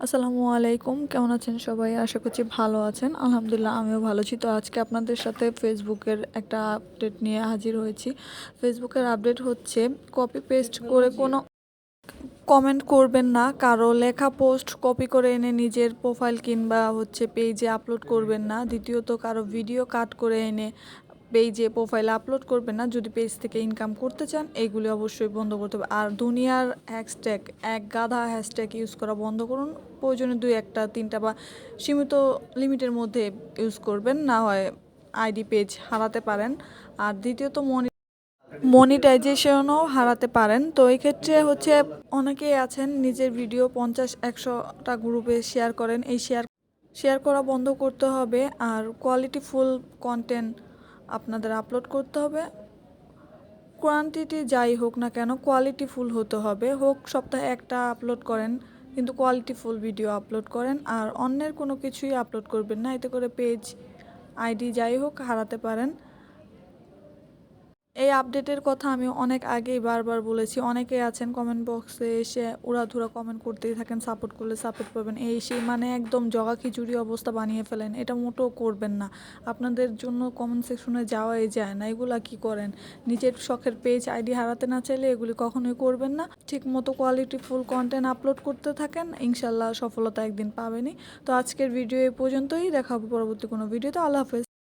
আসসালামু আলাইকুম কেমন আছেন সবাই? আশা করছি ভালো আছেন। আলহামদুলিল্লাহ আমিও ভালো আছি। তো আজকে আপনাদের সাথে ফেসবুকের একটা আপডেট নিয়ে হাজির হয়েছি। ফেসবুকের আপডেট হচ্ছে কপি পেস্ট করে কোনো কমেন্ট করবেন না। কারও লেখা পোস্ট কপি করে এনে নিজের প্রোফাইল কিংবা হচ্ছে পেজে আপলোড করবেন না। দ্বিতীয়ত কারও ভিডিও কাট করে এনে পেজে প্রোফাইলে আপলোড করবেন না। যদি পেজ থেকে ইনকাম করতে চান এইগুলি অবশ্যই বন্ধ করতে হবে। আর দুনিয়ার হ্যাশট্যাগ এক গাধা হ্যাশট্যাগ ইউজ করা বন্ধ করুন। প্রয়োজনে দুই একটা, তিনটা বা সীমিত লিমিটের মধ্যে ইউজ করবেন। না হয় আইডি পেজ হারাতে পারেন। আর দ্বিতীয়ত মনি মনিটাইজেশনও হারাতে পারেন। তো এই ক্ষেত্রে হচ্ছে অনেকেই আছেন, নিজের ভিডিও পঞ্চাশ, একশোটা গ্রুপে শেয়ার করেন। এই শেয়ার শেয়ার করা বন্ধ করতে হবে। আর কোয়ালিটি ফুল কন্টেন্ট আপনাদের আপলোড করতে হবে। কোয়ান্টিটি যাই হোক না কেন কোয়ালিটি ফুল হতে হবে। হোক সপ্তাহে একটা আপলোড করেন, কিন্তু কোয়ালিটি ফুল ভিডিও আপলোড করেন। আর অন্যের কোনো কিছুই আপলোড করবেন না। এতে করে পেজ আইডি যাই হোক হারাতে পারেন। এই আপডেটের কথা আমি অনেক আগেই বারবার বলেছি। অনেকেই আছেন কমেন্ট বক্সে এসে উড়াধুরা কমেন্ট করতেই থাকেন সাপোর্ট করলে সাপোর্ট পাবেন। এই সেই মানে একদম জগা খিচুড়ি অবস্থা বানিয়ে ফেলেন। এটা মোটেও করবেন না। আপনাদের জন্য কমেন্ট সেকশনে যাওয়াই যায় না। এগুলা কি করেন? নিজের শখের পেজ আইডি হারাতে না চাইলে এগুলি কখনোই করবেন না। ঠিক মতো কোয়ালিটি ফুল কন্টেন্ট আপলোড করতে থাকেন। ইনশাল্লাহ সফলতা একদিন পাবেনই। তো আজকের ভিডিও এই পর্যন্তই। দেখাবো পরবর্তী কোনো ভিডিওতে আল্লাহ হাফেজ।